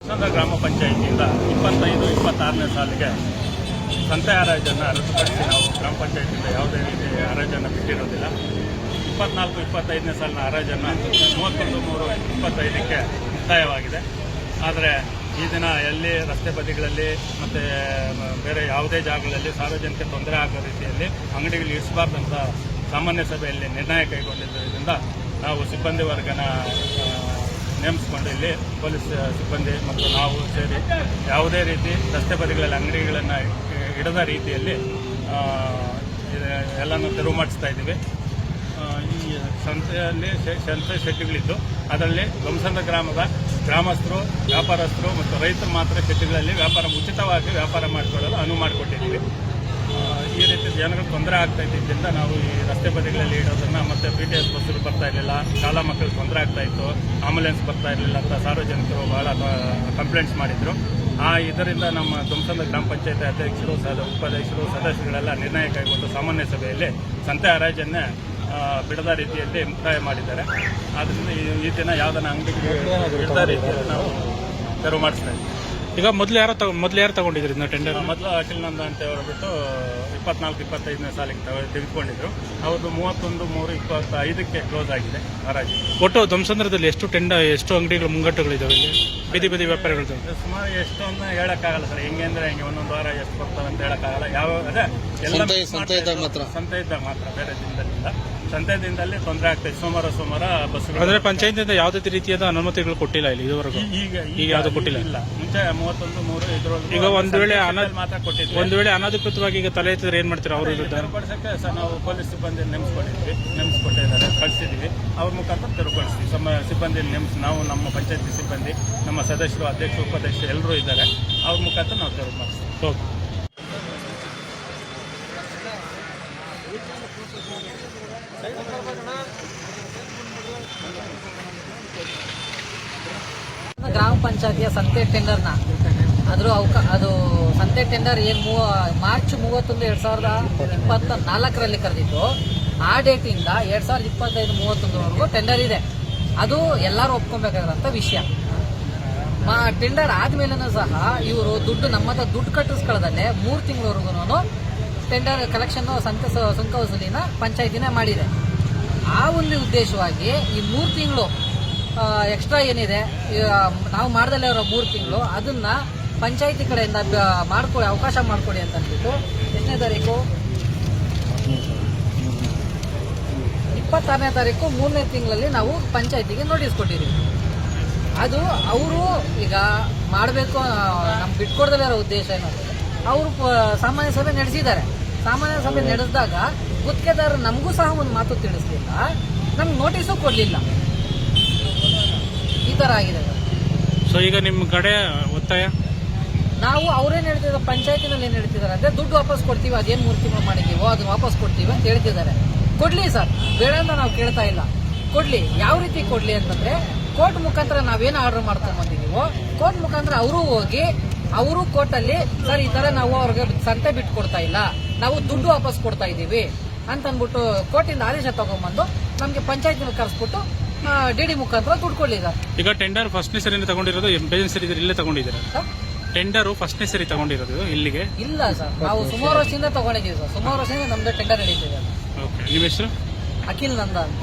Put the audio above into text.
ಹೊಸದ ಗ್ರಾಮ ಪಂಚಾಯಿತಿಯಿಂದ ಇಪ್ಪತ್ತೈದು, ಇಪ್ಪತ್ತಾರನೇ ಸಾಲಿಗೆ ಸಂತೆ ಹರಾಜನ್ನು ರದ್ದುಪಡಿಸಿ ನಾವು ಗ್ರಾಮ ಪಂಚಾಯಿತಿಯಿಂದ ಯಾವುದೇ ರೀತಿ ಹರಾಜನ್ನು ಬಿಟ್ಟಿರೋದಿಲ್ಲ. ಇಪ್ಪತ್ನಾಲ್ಕು, ಇಪ್ಪತ್ತೈದನೇ ಸಾಲಿನ ಹರಾಜನ್ನು ಮೂವತ್ತೊಂದು, ಮೂರು, ಇಪ್ಪತ್ತೈದಕ್ಕೆ ಮುಕ್ತಾಯವಾಗಿದೆ. ಆದರೆ ಈ ದಿನ ಎಲ್ಲಿ ರಸ್ತೆ ಬದಿಗಳಲ್ಲಿ ಮತ್ತು ಬೇರೆ ಯಾವುದೇ ಜಾಗಗಳಲ್ಲಿ ಸಾರ್ವಜನಿಕ ತೊಂದರೆ ಆಗೋ ರೀತಿಯಲ್ಲಿ ಅಂಗಡಿಗಳು ಇರಿಸಬಾರ್ದಂತ ಸಾಮಾನ್ಯ ಸಭೆಯಲ್ಲಿ ನಿರ್ಣಯ ಕೈಗೊಂಡಿದ್ದರಿಂದ ನಾವು ಸಿಬ್ಬಂದಿ ವರ್ಗನ ನೇಮಿಸಿಕೊಂಡು ಇಲ್ಲಿ ಪೊಲೀಸ್ ಸಿಬ್ಬಂದಿ ಮತ್ತು ನಾವು ಸೇರಿ ಯಾವುದೇ ರೀತಿ ರಸ್ತೆ ಬದಿಗಳಲ್ಲಿ ಅಂಗಡಿಗಳನ್ನು ಇಡದ ರೀತಿಯಲ್ಲಿ ಎಲ್ಲನೂ ತೆರವು ಮಾಡಿಸ್ತಾ ಇದ್ದೀವಿ. ಈ ಸಂತೆಯಲ್ಲಿ ಸಂತೆ ಶೆಟ್ಟಿಗಳಿದ್ದು, ಅದರಲ್ಲಿ ಧ್ವಂಸಂದ ಗ್ರಾಮದ ಗ್ರಾಮಸ್ಥರು, ವ್ಯಾಪಾರಸ್ಥರು ಮತ್ತು ರೈತರು ಮಾತ್ರ ಶೆಟ್ಟಿಗಳಲ್ಲಿ ವ್ಯಾಪಾರ, ಉಚಿತವಾಗಿ ವ್ಯಾಪಾರ ಮಾಡಿಕೊಳ್ಳಲು ಅನುವು ಮಾಡಿಕೊಟ್ಟಿದ್ದೀವಿ. ಆ, ಈ ರೀತಿ ಜನಗಳು ತೊಂದರೆ ಆಗ್ತಾ ಇದ್ದಿದ್ದರಿಂದ ನಾವು ಈ ರಸ್ತೆ ಬದಿಗಳಲ್ಲಿ ಇಡೋದನ್ನು ಮತ್ತೆ ಪಿ ಟಿ ಎಸ್ ಬಸ್ಸುಗಳು ಬರ್ತಾ ಇರಲಿಲ್ಲ. ಶಾಲಾ ಮಕ್ಕಳಿಗೆ ತೊಂದರೆ ಆಗ್ತಾ ಇತ್ತು. ಆಂಬುಲೆನ್ಸ್ ಬರ್ತಾ ಇರಲಿಲ್ಲ ಅಂತ ಸಾರ್ವಜನಿಕರು ಭಾಳ ಕಂಪ್ಲೇಂಟ್ಸ್ ಮಾಡಿದ್ರು. ಆ ಇದರಿಂದ ನಮ್ಮ ತುಮಸಂದ ಗ್ರಾಮ ಪಂಚಾಯತಿ ಅಧ್ಯಕ್ಷರು ಸದ ಉಪಾಧ್ಯಕ್ಷರು ಸದಸ್ಯರುಗಳೆಲ್ಲ ನಿರ್ಣಯ ಕೈಗೊಂಡು ಸಾಮಾನ್ಯ ಸಭೆಯಲ್ಲಿ ಸಂತೆ ಹರಾಜನ್ನೇ ಬಿಡದ ರೀತಿಯಲ್ಲಿ ಮುಕ್ತಾಯ ಮಾಡಿದ್ದಾರೆ. ಆದ್ದರಿಂದ ಈ- ಈ ದಿನ ಯಾವುದನ್ನ ಅಂಗಡಿ ಬಿಡದ ರೀತಿಯಲ್ಲಿ ನಾವು ತೆರವು ಮಾಡಿಸ್ತಾ ಇದ್ದೀವಿ. ಈಗ ಮೊದಲು ಯಾರೋ ತಗೊ ಮೊದಲು ಯಾರು ತಗೊಂಡಿದ್ರು ಇದನ್ನ ಟೆಂಡರ್ ಮೊದಲು ಅಖಿಲ್ ನಂದ ಅಂತ ಅವರು ಬಿಟ್ಟು ಇಪ್ಪತ್ನಾಲ್ಕು ಇಪ್ಪತ್ತೈದನೇ ಸಾಲಿಗೆ ತಗೊ- ತೆಗೆದುಕೊಂಡಿದ್ರು. ಅವ್ರದ್ದು ಮೂವತ್ತೊಂದು ಮೂರು ಇಪ್ಪತ್ತೈದಕ್ಕೆ ಕ್ಲೋಸ್ ಆಗಿದೆ ಹರಾಜು. ಒಟ್ಟು ಧ್ವಂಸಂದ್ರದಲ್ಲಿ ಎಷ್ಟು ಟೆಂಡರ್ ಎಷ್ಟು ಅಂಗಡಿಗಳು ಮುಂಗಟ್ಟುಗಳಿದಾವೆ ಇಲ್ಲಿ? ಬೀದಿ ಬೀದಿ ವ್ಯಾಪಾರಿಗಳು ಸುಮಾರು ಎಷ್ಟು ಅಂತ ಹೇಳಕ್ಕಾಗಲ್ಲ ಸರ್. ಹೆಂಗೆ ಅಂದ್ರೆ ಹೆಂಗೆ ಒಂದೊಂದು ವಾರ ಎಷ್ಟು ಬರ್ತಾರೆ ಅಂತ ಹೇಳಕ್ಕಾಗಲ್ಲ. ಯಾವ ಅದೇ ಎಲ್ಲ ಸಂತೆ- mix ಸಂತೆ ಇದ್ದಾಗ ಮಾತ್ರ. ಇದ್ರು. ಸಂತೆ ಇದ್ದಾಗ ಮಾತ್ರ ಬೇರೆ ದಿನದಲ್ಲಿಲ್ಲ. ಸಂತೆ ದಿನದಲ್ಲಿ ತೊಂದರೆ ಆಗ್ತದೆ ಸೋಮವಾರ ಸೋಮವಾರ ಬಸ್ಗಳು ಅಂದ್ರೆ ಪಂಚಾಯತಿಯಿಂದ ಯಾವುದೇ ರೀತಿಯಾದ ಅನುಮತಿಗಳು ಕೊಟ್ಟಿಲ್ಲ ಇಲ್ಲಿ ಇದುವರೆಗೂ? ಈಗ ಈಗ ಯಾವ್ದು ಕೊಟ್ಟಿಲ್ಲ? ಇಲ್ಲ. ಮುಂಚೆ ಮೂವತ್ತೊಂದು ಮೂರು ಇದ್ರೊಳಗೆ ಈಗ ಒಂದ್ ವೇಳೆ ಅನ- ಮಾತ್ರ ಕೊಟ್ಟಿದ್ವಿ. ಒಂದು ವೇಳೆ ಅನಧಿಕೃತವಾಗಿ ಈಗ ತಲೆ ಎತ್ತಿದ್ರೆ ಏನ್ ಮಾಡ್ತೀರಾ ಅವರು ವಿರುದ್ಧ? ನಾವು ಪೊಲೀಸ್ ಸಿಬ್ಬಂದಿ ನೇಮಿಸ್ಕೊಂಡಿದ್ವಿ. ನೇಮಿಸ್ಕೊಟ್ಟಿದ್ದಾರೆ. ಕಳಿಸಿದ್ವಿ. ಅವ್ರ ಮುಖಾಂತರ ತೆರವುಪಡಿಸ್ತೀವಿ ನಮ್ಮ ಸಿಬ್ಬಂದಿ ನೇಮಿಸಿ ನಾವು ನಮ್ಮ ಪಂಚಾಯತಿ ಸಿಬ್ಬಂದಿ ನಮ್ಮ ಸದಸ್ಯರು ಅಧ್ಯಕ್ಷರು ಉಪಾಧ್ಯಕ್ಷರು ಎಲ್ಲರೂ ಇದ್ದಾರೆ. ಅವ್ರ ಮುಖಾಂತರ ನಾವು ತೆರವು ಮಾಡಿಸ್ತೀವಿ ಓಕೆ. ಗ್ರಾಮ ಪಂಚಾಯತಿಯ ಸಂತೆ ಟೆಂಡರ್ನ ಅದ್ರ ಅವಕ ಅದು ಸಂತೆ ಟೆಂಡರ್ ಏನು ಮೂವ ಮಾರ್ಚ್ ಮೂವತ್ತೊಂದು ಎರಡ್ ಸಾವಿರದ ಇಪ್ಪತ್ತ ನಾಲ್ಕರಲ್ಲಿ ಕರೆದಿದ್ದು, ಆ ಡೇಟಿಂದ ಎರಡ್ ಸಾವಿರದ ಇಪ್ಪತ್ತೈದು ಮೂವತ್ತೊಂದರವರೆಗೂ ಟೆಂಡರ್ ಇದೆ. ಅದು ಎಲ್ಲರೂ ಒಪ್ಕೊಬೇಕಾದಂತ ವಿಷಯ. ಟೆಂಡರ್ ಆದ್ಮೇಲೂ ಸಹ ಇವರು ದುಡ್ಡು ನಮ್ಮ ದುಡ್ಡು ಕಟ್ಟಿಸ್ಕೊಳ್ಳದಲ್ಲೇ ಮೂರು ತಿಂಗಳವರೆಗೂ ಟೆಂಡರ್ ಕಲೆಕ್ಷನ್ನು ಸಂಕ ಸುಂಕ ವಸೂಲಿನ ಪಂಚಾಯತಿನೇ ಮಾಡಿದೆ. ಆ ಒಂದು ಉದ್ದೇಶವಾಗಿ ಈ ಮೂರು ತಿಂಗಳು ಎಕ್ಸ್ಟ್ರಾ ಏನಿದೆ ನಾವು ಮಾಡ್ದಲ್ಲೇ ಇರೋ ಮೂರು ತಿಂಗಳು, ಅದನ್ನ ಪಂಚಾಯಿತಿ ಕಡೆಯಿಂದ ಮಾಡ್ಕೊಡಿ ಅವಕಾಶ ಮಾಡಿಕೊಡಿ ಅಂತ ಅಂದ್ಬಿಟ್ಟು ಎಷ್ಟನೇ ತಾರೀಕು? ಇಪ್ಪತ್ತಾರನೇ ತಾರೀಕು ಮೂರನೇ ತಿಂಗಳಲ್ಲಿ ನಾವು ಪಂಚಾಯತಿಗೆ ನೋಟಿಸ್ ಕೊಟ್ಟಿದ್ದೀವಿ. ಅದು ಅವರು ಈಗ ಮಾಡಬೇಕು ನಮ್ಗೆ ಬಿಟ್ಕೊಡ್ದಲೇ ಇರೋ ಉದ್ದೇಶ ಏನಂದ್ರೆ ಅವರು ಸಾಮಾನ್ಯ ಸಭೆ ನಡೆಸಿದ್ದಾರೆ. ಸಾಮಾನ್ಯ ಸಭೆ ನಡೆಸಿದಾಗ ಗುತ್ತಿಗೆದಾರರು ನಮಗೂ ಸಹ ಒಂದು ಮಾತು ತಿಳಿಸಲಿಲ್ಲ. ನಮ್ಗೆ ನೋಟಿಸು ಕೊಡಲಿಲ್ಲ. ಈ ಥರ ಆಗಿದೆ. ಸೊ ಈಗ ನಿಮ್ಮ ಕಡೆ ಒತ್ತಾಯ? ನಾವು ಅವರೇನು ಹೇಳ್ತಿದ್ದಾರೆ ಪಂಚಾಯತಿನಲ್ಲಿ ಏನು ಹೇಳ್ತಿದ್ದಾರೆ ಅಂದ್ರೆ ದುಡ್ಡು ವಾಪಸ್ ಕೊಡ್ತೀವಿ ಅದೇನು ಮೂರು ತಿಂಗಳು ಮಾಡಿದೀವೋ ಅದನ್ನ ವಾಪಸ್ ಕೊಡ್ತೀವಿ ಅಂತ ಹೇಳ್ತಿದ್ದಾರೆ. ಕೊಡ್ಲಿ ಸರ್ ಬೇಡ ಅಂತ ನಾವು ಕೇಳ್ತಾ ಇಲ್ಲ. ಕೊಡ್ಲಿ ಯಾವ ರೀತಿ ಕೊಡ್ಲಿ ಅಂತಂದ್ರೆ ಕೋರ್ಟ್ ಮುಖಾಂತರ ನಾವೇನು ಆರ್ಡರ್ ಮಾಡ್ಕೊಂಡು ಬಂದಿದ್ದೀವೋ ಕೋರ್ಟ್ ಮುಖಾಂತರ ಅವರು ಹೋಗಿ ಅವರು ಕೋರ್ಟಲ್ಲಿ ಸರ್ ಈ ತರ ನಾವು ಅವ್ರಿಗೆ ಸಂತೆ ಬಿಟ್ಟು ಕೊಡ್ತಾ ಇಲ್ಲ. ನಾವು ದುಡ್ಡು ವಾಪಸ್ ಕೊಡ್ತಾ ಇದ್ದೀವಿ. ಅಂತ ಅಂದ್ಬಿಟ್ಟು ಕೋರ್ಟಿಂದ ಆದೇಶ ತಗೊಂಡ್ಬಂದು ನಮಗೆ ಪಂಚಾಯತ್ ಕರೆಸ್ಬಿಟ್ಟು ಡಿ ಡಿ ಮುಖಾಂತರ ದುಡ್ಡು ಕೊಡ್ಲಿ ಸರ್ ಈಗ ಟೆಂಡರ್ ಫಸ್ಟ್ನೇ ಸರಿ ತಗೊಂಡಿರೋದು ಸರಿ ಇಲ್ಲೇ ತಗೊಂಡಿದ್ದೀರಾ? ಸರ್? ಟೆಂಡರು ಫಸ್ಟ್ನೇ ಸರಿ ತಗೊಂಡಿರೋದು ಇಲ್ಲಿಗೆ? ಇಲ್ಲ ಸರ್. ನಾವು ಸುಮಾರು ವರ್ಷದಿಂದ ತಗೊಂಡಿದ್ದೀವಿ ಸರ್. ಸುಮಾರು ವರ್ಷದಿಂದ ನಮ್ದು ಟೆಂಡರ್ ನಡೀತಿದೆ. ಓಕೆ. ನಿಮ್ಮ ಹೆಸರು? ಅಖಿಲ್ ನಂದ ಅಂತ.